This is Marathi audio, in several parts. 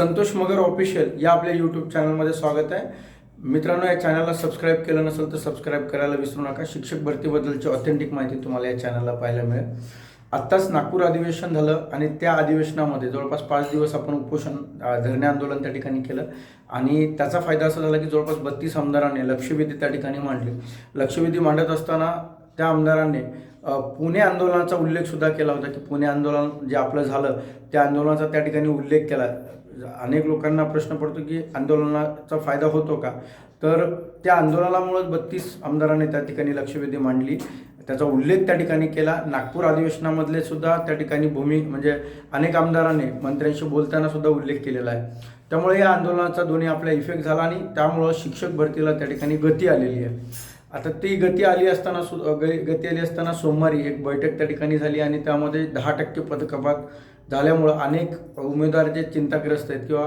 संतोष मगर ऑफिशियल या आपल्या यूट्यूब चॅनलमध्ये स्वागत आहे. मित्रांनो या चॅनलला सबस्क्राईब केलं नसेल तर सबस्क्राईब करायला विसरू नका. शिक्षक भरतीबद्दलची ऑथेंटिक माहिती तुम्हाला या चॅनलला पाहायला मिळेल. आत्ताच नागपूर अधिवेशन झालं आणि त्या अधिवेशनामध्ये जवळपास पाच दिवस आपण उपोषण धरणे आंदोलन त्या ठिकाणी केलं. आणि त्याचा फायदा असा झाला की जवळपास बत्तीस आमदारांनी लक्षवेधी त्या ठिकाणी मांडली. लक्षवेधी मांडत असताना त्या आमदारांनी पुणे आंदोलनाचा उल्लेख सुद्धा केला होता की पुणे आंदोलन जे आपलं झालं त्या आंदोलनाचा त्या ठिकाणी उल्लेख केला. अनेक लोकांना प्रश्न पडतो की आंदोलनाचा फायदा होतो का? तर त्या आंदोलनामुळं बत्तीस आमदारांनी त्या ठिकाणी लक्षवेधी मांडली. त्याचा उल्लेख त्या ठिकाणी केला. नागपूर अधिवेशनामधले सुद्धा त्या ठिकाणी भूमी म्हणजे अनेक आमदारांनी मंत्र्यांशी बोलताना सुद्धा उल्लेख केलेला आहे. त्यामुळे या आंदोलनाचा दोन्ही आपला इफेक्ट झाला आणि त्यामुळं शिक्षक भरतीला त्या ठिकाणी गती आलेली आहे. आता ती गती आली असताना सु ग- गती आली असताना सोमवारी एक बैठक त्या ठिकाणी झाली आणि त्यामध्ये दहा टक्के पदकपात झाल्यामुळं अनेक उमेदवार जे चिंताग्रस्त आहेत किंवा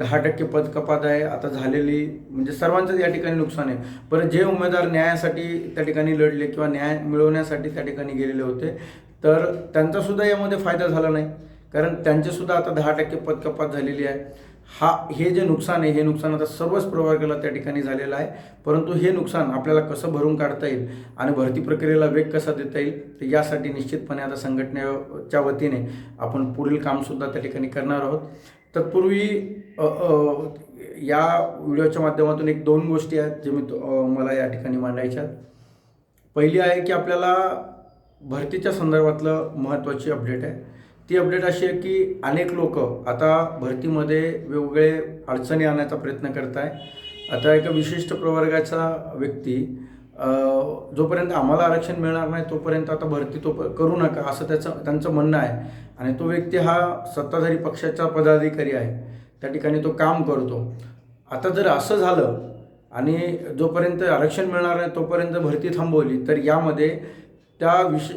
दहा टक्के पदकपात आहे आता झालेली म्हणजे सर्वांचंच या ठिकाणी नुकसान आहे. बरं जे उमेदवार न्यायासाठी त्या ठिकाणी लढले किंवा न्याय मिळवण्यासाठी त्या ठिकाणी गेलेले होते तर त्यांचासुद्धा यामध्ये फायदा झाला नाही. कारण त्यांचेसुद्धा आता दहा टक्के पदकपात झालेली आहे. हा हे जे नुकसान आहे हे नुकसान आता सर्वच प्रवर्गाला त्या ठिकाणी झालेलं आहे. परंतु हे नुकसान आपल्याला कसं भरून काढता येईल आणि भरती प्रक्रियेला वेग कसा देता येईल तर यासाठी निश्चितपणे आता संघटनेच्या वतीने आपण पुढील कामसुद्धा त्या ठिकाणी करणार आहोत. तत्पूर्वी या व्हिडिओच्या माध्यमातून एक दोन गोष्टी आहेत जे मी मला या ठिकाणी मांडायच्या पहिली आहे की आपल्याला भरतीच्या संदर्भातलं महत्त्वाची अपडेट आहे. ती अपडेट अशी आहे की अनेक लोक आता भरतीमध्ये वेगवेगळे अडचणी आणण्याचा प्रयत्न करत आहे आता एका विशिष्ट प्रवर्गाचा व्यक्ती जोपर्यंत आम्हाला आरक्षण मिळणार नाही तोपर्यंत आता भरती तो प- करू नका असं त्याचं त्यांचं म्हणणं आहे. आणि तो व्यक्ती हा सत्ताधारी पक्षाचा पदाधिकारी आहे. त्या ठिकाणी तो काम करतो. आता जर असं झालं आणि जोपर्यंत आरक्षण मिळणार नाही तोपर्यंत भरती थांबवली तर यामध्ये त्या विष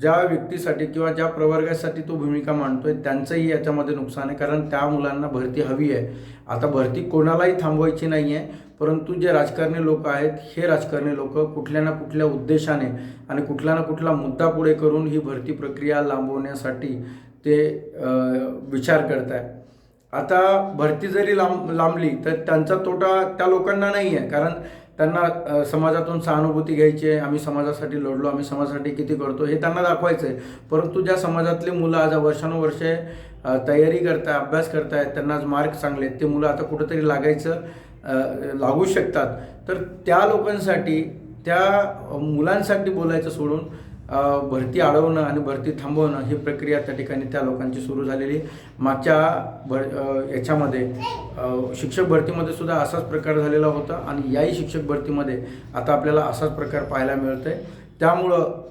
ज्या व्यक्तीसाठी किंवा ज्या प्रवर्गासाठी तो भूमिका मांडतोय त्यांचंही याच्यामध्ये नुकसान आहे. कारण त्या मुलांना भरती हवी आहे. आता भरती कोणालाही थांबवायची नाही आहे परंतु जे राजकारणी लोक आहेत हे राजकारणी लोक कुठल्या ना कुठल्या उद्देशाने आणि कुठला ना कुठला मुद्दा पुढे करून ही भरती प्रक्रिया लांबवण्यासाठी ते विचार करत आहे आता भरती जरी लांब लांबली तर त्यांचा तोटा त्या लोकांना नाही आहे कारण त्यांना समाजातून सहानुभूती घ्यायची आहे आम्ही समाजासाठी लढलो आम्ही समाजासाठी किती करतो हे त्यांना दाखवायचं आहे परंतु ज्या समाजातले मुलं आज वर्षानुवर्षे तयारी करताय अभ्यास करतायत त्यांना आज मार्क चांगले आहेत ते मुलं आता कुठंतरी लागायचं लागू शकतात. तर त्या लोकांसाठी त्या मुलांसाठी बोलायचं सोडून भरती अडवणं आणि भरती थांबवणं ही प्रक्रिया त्या ठिकाणी त्या लोकांची सुरू झालेली. मागच्या भर याच्यामध्ये शिक्षक भरतीमध्ये सुद्धा असाच प्रकार झालेला होता आणि याही शिक्षक भरतीमध्ये आता आपल्याला असाच प्रकार पाहायला मिळतो आहे त्यामुळं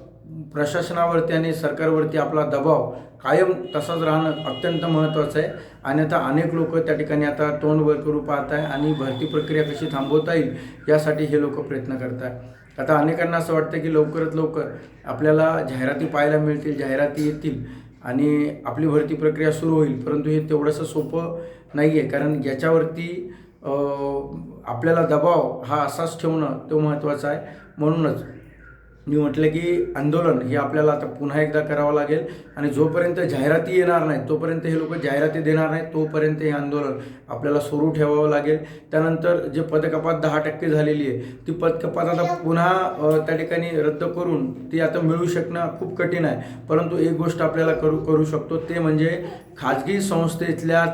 प्रशासनावरती आणि सरकारवरती आपला दबाव कायम तसाच राहणं अत्यंत महत्त्वाचं आहे. आणि आता अनेक लोक त्या ठिकाणी आता तोंड वर करू पाहत आहे आणि भरती प्रक्रिया कशी थांबवता येईल यासाठी हे लोक प्रयत्न करत आहे आता अनेकांना असं वाटतं की लवकरात लवकर आपल्याला जाहिराती पाहायला मिळतील जाहिराती येतील आणि आपली भरती प्रक्रिया सुरू होईल. परंतु हे तेवढंसं सोपं नाही आहे कारण याच्यावरती आपल्याला दबाव हा असाच ठेवणं तो महत्त्वाचा आहे. म्हणूनच मी म्हटलं की आंदोलन हे आपल्याला आता पुन्हा एकदा करावं लागेल. आणि जोपर्यंत जाहिराती येणार नाही तोपर्यंत हे लोक जाहिराती देणार नाहीत तोपर्यंत हे आंदोलन आपल्याला सुरू ठेवावं लागेल. त्यानंतर जे पदकपात दहा टक्के झालेली आहे ती पदकपात आता पुन्हा त्या ठिकाणी रद्द करून ती आता मिळू शकणं खूप कठीण आहे. परंतु एक गोष्ट आपल्याला करू करू शकतो ते म्हणजे खाजगी संस्थेतल्या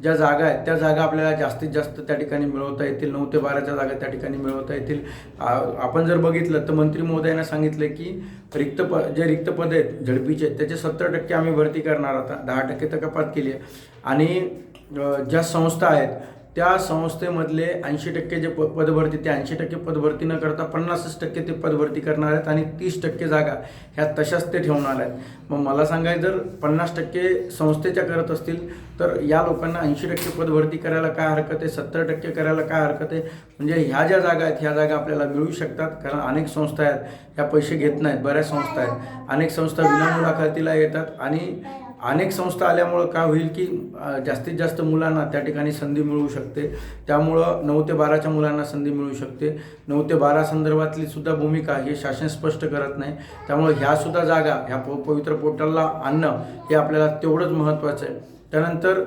ज्या जागा आहेत त्या जागा आपल्याला जास्तीत जास्त त्या ठिकाणी मिळवता येतील. नऊ ते बाराच्या जागा त्या ठिकाणी मिळवता येतील. आपण जर बघितलं तर मंत्री महोदयांना सांगितलं की रिक्त प जे रिक्त पद आहेत झडपीचे त्याचे सत्तर टक्के आम्ही भरती करणार आता. दहा टक्के तर कपात केली आहे. आणि ज्या संस्था आहेत त्या संस्थेमधले ऐंशी टक्के जे प पदभरती ते ऐंशी टक्के पदभरती न करता पन्नासच टक्के ते पदभरती करणार आहेत आणि तीस टक्के जागा ह्या तशाच ते ठेवणार आहेत. मग मला सांगाय जर पन्नास टक्के संस्थेच्या करत असतील तर या लोकांना ऐंशी टक्के पदभरती करायला काय हरकत आहे? सत्तर टक्के करायला काय हरकत आहे? म्हणजे ह्या ज्या जागा आहेत ह्या जागा आपल्याला मिळू शकतात कारण अनेक संस्था आहेत. ह्या पैसे घेत नाहीत बऱ्याच संस्था आहेत. अनेक संस्था विनामुलाखतीला येतात आणि अनेक संस्था आल्यामुळं काय होईल की जास्तीत जास्त मुलांना त्या ठिकाणी संधी मिळू शकते. त्यामुळं नऊ ते बाराच्या मुलांना संधी मिळू शकते. नऊ ते बारा संदर्भातली सुद्धा भूमिका हे शासन स्पष्ट करत नाही. त्यामुळं ह्यासुद्धा जागा ह्या प पवित्र पोर्टलला आणणं हे आपल्याला तेवढंच महत्त्वाचं आहे. त्यानंतर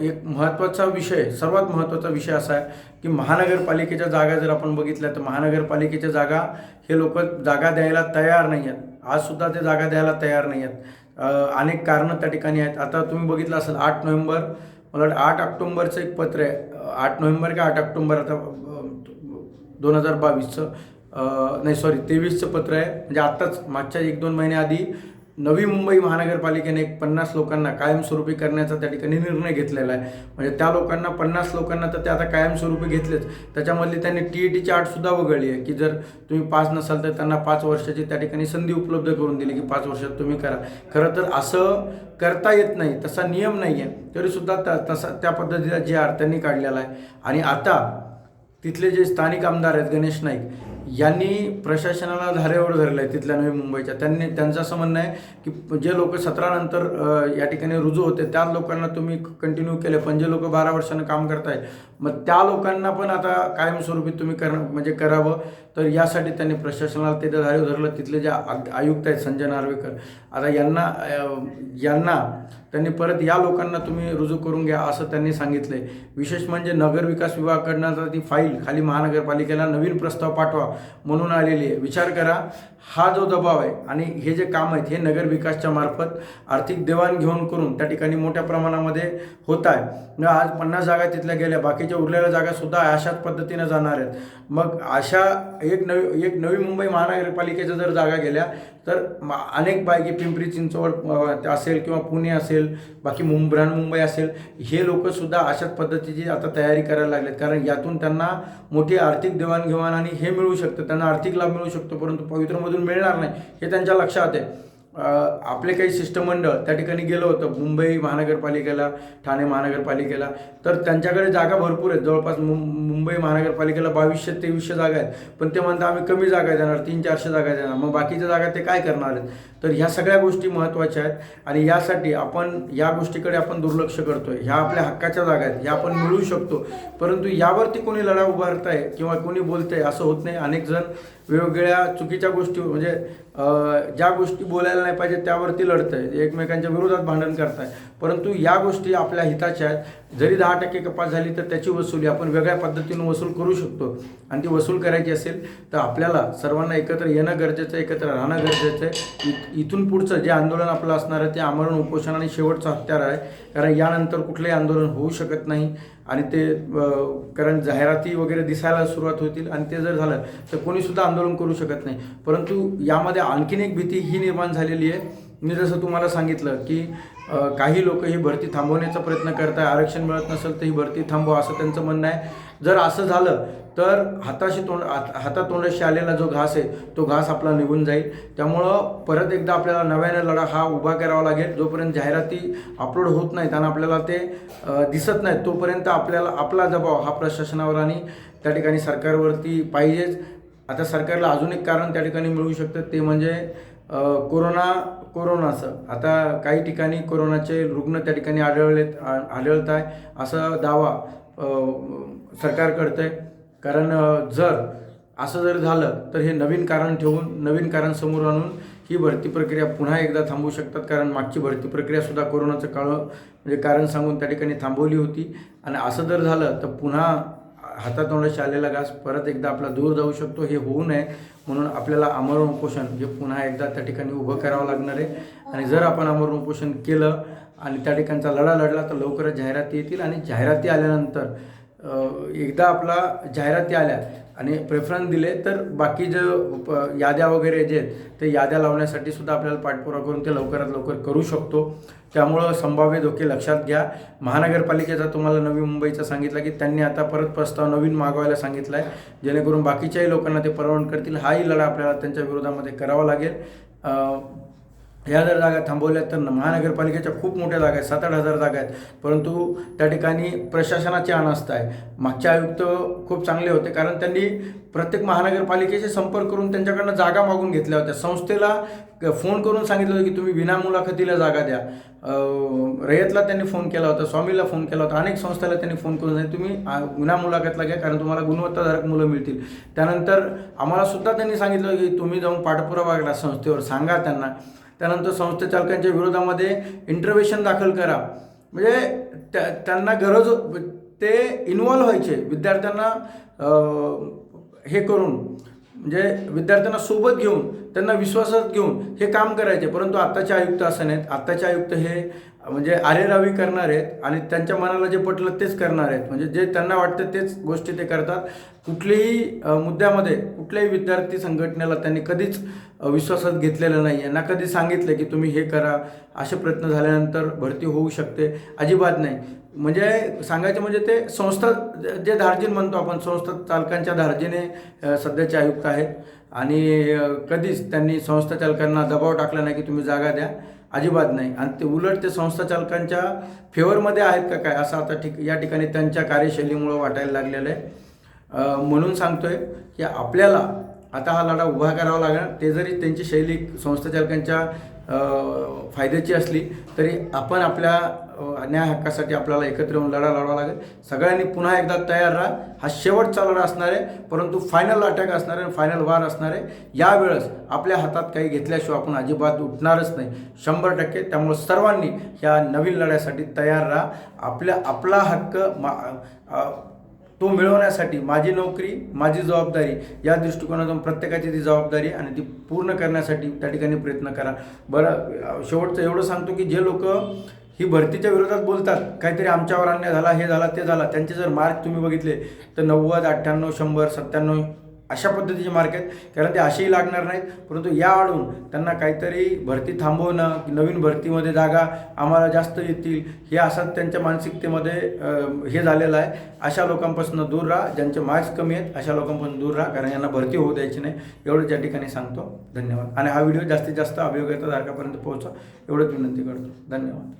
एक महत्त्वाचा विषय सर्वात महत्त्वाचा विषय असा आहे की महानगरपालिकेच्या जागा जर आपण बघितल्या तर महानगरपालिकेच्या जागा हे लोक जागा द्यायला तयार नाही आहेत. आजसुद्धा ते जागा द्यायला तयार नाही आहेत. अनेक कारणं त्या ठिकाणी आहेत. आता तुम्ही बघितलं असेल आठ नोव्हेंबर मला वाटतं आठ ऑक्टोंबरचं एक पत्र आहे. आठ नोव्हेंबर का आठ ऑक्टोंबर आता दोन हजार बावीसचं नाही सॉरी तेवीसचं पत्र आहे. म्हणजे आत्ताच मागच्या एक दोन महिन्याआधी नवी मुंबई महानगरपालिकेने एक पन्नास लोकांना कायमस्वरूपी करण्याचा त्या ठिकाणी निर्णय घेतलेला आहे. म्हणजे त्या लोकांना पन्नास लोकांना तर ते आता कायमस्वरूपी घेतलेच. त्याच्यामधली त्यांनी टी ई टीची अटसुद्धा वगळली आहे की जर तुम्ही पास नसाल तर त्यांना पाच वर्षाची त्या ठिकाणी संधी उपलब्ध करून दिली की पाच वर्षात तुम्ही करा. खरं तर असं करता येत नाही तसा नियम नाही आहे. तरीसुद्धा त्या तसा त्या पद्धतीचा जे आर त्यांनी काढलेला आहे. आणि आता तिथले जे स्थानिक आमदार आहेत गणेश नाईक यांनी प्रशासनाला धारेवर धरलं आहे तिथल्या नवी मुंबईच्या. त्यांनी त्यांचं असं म्हणणं आहे की जे लोक सतरा नंतर या ठिकाणी रुजू होते त्याच लोकांना तुम्ही कंटिन्यू केले. पण जे लोक बारा वर्षानं काम करताय मग त्या लोकांना पण आता कायमस्वरूपी तुम्ही कर म्हणजे करावं. तर यासाठी त्यांनी प्रशासनाला ते धारेवर धरलं तिथले जे आयुक्त आहेत संजय नार्वेकर आता यांना यांना त्यांनी परत या लोकांना तुम्ही रुजू करून घ्या असं त्यांनी सांगितलंय. विशेष म्हणजे नगर विकास विभागाकडनं ती फाईल खाली महानगरपालिकेला नवीन प्रस्ताव पाठवा. म्हणून आलेली आहे. विचार करा हा जो दबाव आहे आणि हे जे काम आहेत हे नगर विकासच्या मार्फत आर्थिक देवाणघेवाण करून त्या ठिकाणी मोठ्या प्रमाणामध्ये होत आहे. म्हणजे आज पन्नास जागा तिथल्या गेल्या बाकीच्या उरलेल्या जागासुद्धा अशाच पद्धतीनं जाणार आहेत. मग अशा एक नवी एक नवी मुंबई महानगरपालिकेच्या जर जागा गेल्या तर अनेक बायकी पिंपरी चिंचवड असेल किंवा पुणे असेल बाकी मुंब्रान मुंबई असेल हे लोकसुद्धा अशाच पद्धतीची आता तयारी करायला लागलेत. कारण यातून त्यांना मोठी आर्थिक देवाणघेवाण आणि हे मिळू शकतं. त्यांना आर्थिक लाभ मिळू शकतो परंतु पवित्रमधून मिळणार नाही हे त्यांच्या लक्षात आहे. आपले काही शिष्टमंडळ त्या ठिकाणी गेलं होतं मुंबई महानगरपालिकेला ठाणे महानगरपालिकेला तर त्यांच्याकडे जागा भरपूर आहेत. जवळपास मुं मुंबई महानगरपालिकेला बावीसशे तेवीसशे जागा आहेत. पण ते म्हणतात आम्ही कमी जागा देणार तीन चारशे जागा देणार. मग बाकीच्या जागा ते काय करणार आहेत? तर ह्या सगळ्या गोष्टी महत्त्वाच्या आहेत आणि यासाठी आपण या गोष्टीकडे आपण दुर्लक्ष करतो आहे ह्या आपल्या हक्काच्या जागा आहेत. ह्या आपण मिळवू शकतो. परंतु यावरती कोणी लढा उभारताय किंवा कोणी बोलतंय असं होत नाही. अनेक जण वेगवेगळ्या चुकीच्या गोष्टी म्हणजे ज्या गोष्टी बोलायला नाही पाहिजे त्यावरती लढत आहेत एकमेकांच्या विरोधात भांडण करताय. परंतु या गोष्टी आपल्या हिताच्या आहेत. जरी दहा टक्के कपात झाली तर त्याची वसुली आपण वेगळ्या पद्धतीनं वसूल करू शकतो. आणि ती वसूल करायची असेल तर आपल्याला सर्वांना एकत्र येणं गरजेचं आहे एकत्र राहणं गरजेचं आहे. इ- इथून पुढचं जे आंदोलन आपलं असणार आहे ते आमरण उपोषण आणि शेवटचं हत्यार आहे. कारण यानंतर कुठलंही आंदोलन होऊ शकत नाही. आणि ते कारण जाहिराती वगैरे दिसायला सुरुवात होतील आणि ते जर झालं तर कोणीसुद्धा आंदोलन करू शकत नाही. परंतु यामध्ये आणखीन एक भीती ही निर्माण झालेली आहे. मी जसं तुम्हाला सांगितलं की काही लोक ही भरती थांबवण्याचा प्रयत्न करत आहे आरक्षण मिळत नसेल तर ही भरती थांबवा असं त्यांचं म्हणणं आहे. जर असं झालं तर हाताशी तोंड हातातोंडाशी आलेला जो घास आहे तो घास आपला निघून जाईल. त्यामुळं परत एकदा आपल्याला नव्याने लढा हा उभा करावा लागेल. जोपर्यंत जाहिराती अपलोड होत नाहीत आणि आपल्याला ते दिसत नाहीत तोपर्यंत आपल्याला आपला दबाव हा प्रशासनावर आणि त्या ठिकाणी सरकारवरती पाहिजेच. आता सरकारला अजून एक कारण त्या ठिकाणी मिळू शकतं ते म्हणजे कोरोना कोरोनाचं. आता काही ठिकाणी कोरोनाचे रुग्ण त्या ठिकाणी आढळलेत आढळत आहे असा दावा सरकार सरकार करतंय. कारण जर असं जर झालं तर हे नवीन कारण ठेवून नवीन कारण समोर आणून ही भरती प्रक्रिया पुन्हा एकदा थांबवू शकतात. कारण मागची भरती प्रक्रियासुद्धा कोरोनाचं काळ म्हणजे कारण सांगून त्या ठिकाणी थांबवली होती. आणि असं जर झालं तर पुन्हा हातातोंडाशी आलेला घास परत एकदा आपला दूर जाऊ शकतो. हे होऊ नये. म्हणून आपल्याला अमरण उपोषण हे पुन्हा एकदा त्या ठिकाणी उभं करावं लागणार आहे. आणि जर आपण अमरण उपोषण केलं आणि त्या ठिकाणचा लढा लढला तर लवकरच जाहिराती येतील आणि जाहिराती आल्यानंतर एकदा आपला जाहिराती आल्या आणि प्रेफरन्स दिले तर बाकी जे प- याद्या वगैरे जे आहेत ते याद्या लावण्यासाठी सुद्धा आपल्याला पाठपुरावा करून ते लवकरात लवकर करू शकतो. त्यामुळं संभाव्य धोके लक्षात घ्या. महानगरपालिकेचा तुम्हाला नवी मुंबईचा सांगितलं की त्यांनी आता परत प्रस्ताव नवीन मागवायला सांगितला आहे जेणेकरून बाकीच्याही लोकांना ते परवान करतील. हाही लढा आपल्याला त्यांच्या विरोधामध्ये करावा लागेल. ह्या जर जागा थांबवल्या तर महानगरपालिकेच्या खूप मोठ्या जागा आहेत सात आठ हजार जागा आहेत. परंतु त्या ठिकाणी प्रशासनाची अनास्था आहे. मागचे आयुक्त खूप चांगले होते कारण त्यांनी प्रत्येक महानगरपालिकेशी संपर्क करून त्यांच्याकडनं जागा मागून घेतल्या होत्या. संस्थेला क- फोन करून सांगितलं होतं की तुम्ही विनामुलाखतीला जागा द्या. रयतला त्यांनी फोन केला होता स्वामीला फोन केला होता. अनेक संस्थेला त्यांनी फोन करून सांगितलं तुम्ही विना मुलाखतला घ्या कारण तुम्हाला गुणवत्ताधारक मुलं मिळतील. त्यानंतर आम्हाला सुद्धा त्यांनी सांगितलं की तुम्ही जाऊन पाठपुरावा वागला संस्थेवर सांगा त्यांना. त्यानंतर संस्थेचालकांच्या विरोधामध्ये इंटरव्हेशन दाखल करा. म्हणजे त्या त्यांना गरज ते इन्वॉल्व्ह व्हायचे विद्यार्थ्यांना हे करून. म्हणजे विद्यार्थ्यांना सोबत घेऊन त्यांना विश्वासात घेऊन हे काम करायचे. परंतु आत्ताचे आयुक्त असं नाहीत. आत्ताचे आयुक्त हे म्हणजे आरेरावी करणार आहेत आणि त्यांच्या मनाला जे पटलं तेच करणार आहेत. म्हणजे जे त्यांना वाटतं तेच गोष्टी ते करतात. कुठल्याही मुद्द्यामध्ये कुठल्याही विद्यार्थी संघटनेला त्यांनी कधीच विश्वासात घेतलेलं नाही. आहे ना कधी सांगितलं की तुम्ही हे करा असे प्रयत्न झाल्यानंतर भरती होऊ शकते अजिबात नाही. म्हणजे सांगायचं म्हणजे ते संस्था जे धार्जिन म्हणतो आपण संस्था चालकांच्या धार्जिने सध्याचे आयुक्त आहेत. आणि कधीच त्यांनी संस्था चालकांना दबाव टाकला नाही की तुम्ही जागा द्या. अजिबात नाही. आणि ते उलट ते संस्था चालकांच्या फेवरमध्ये आहेत का काय? असं आता ठिक या ठिकाणी त्यांच्या कार्यशैलीमुळं वाटायला लागलेलं आहे. म्हणून म्हणून सांगतोय की आपल्याला आता हा लढा उभा करावा लागणार ते जरी त्यांची शैली संस्थाचालकांच्या चालकांच्या फायद्याची असली तरी आपण आपल्या न्याय हक्कासाठी आपल्याला एकत्र येऊन लढा लढावा लागेल. सगळ्यांनी पुन्हा एकदा तयार राहा. हा शेवटचा लढा असणार आहे परंतु फायनल अटॅक असणार आहे फायनल वार असणार आहे. यावेळेस आपल्या हातात काही घेतल्याशिवाय आपण अजिबात उठणारच नाही. शंभर टक्के. त्यामुळे सर्वांनी ह्या नवीन लढ्यासाठी तयार राहा. आपल्या आपला हक्क मा तो मिळवण्यासाठी माझी नोकरी माझी जबाबदारी या दृष्टिकोनातून प्रत्येकाची ती जबाबदारी आणि ती पूर्ण करण्यासाठी त्या ठिकाणी प्रयत्न करा. बरं शेवटचं एवढं सांगतो की जे लोक ही भरतीच्या विरोधात बोलतात काहीतरी आमच्यावर अन्याय झाला हे झाला ते झाला त्यांचे जर मार्क तुम्ही बघितले तर नव्वद अठ्ठ्याण्णव शंभर सत्त्याण्णव अशा पद्धतीचे मार्क आहेत. कारण ते असेही लागणार नाहीत. परंतु या आडून त्यांना काहीतरी भरती थांबवणं की नवीन भरतीमध्ये जागा आम्हाला जास्त येतील हे असं त्यांच्या मानसिकतेमध्ये हे झालेलं आहे. अशा लोकांपासून दूर राहा. ज्यांचे मार्क्स कमी आहेत अशा लोकांपासून दूर राहा. कारण यांना भरती होऊ द्यायची नाही. एवढंच या ठिकाणी सांगतो. धन्यवाद. आणि हा व्हिडिओ जास्तीत जास्त अभियोगाच्या धारकापर्यंत पोहोचा एवढंच विनंती करतो. धन्यवाद.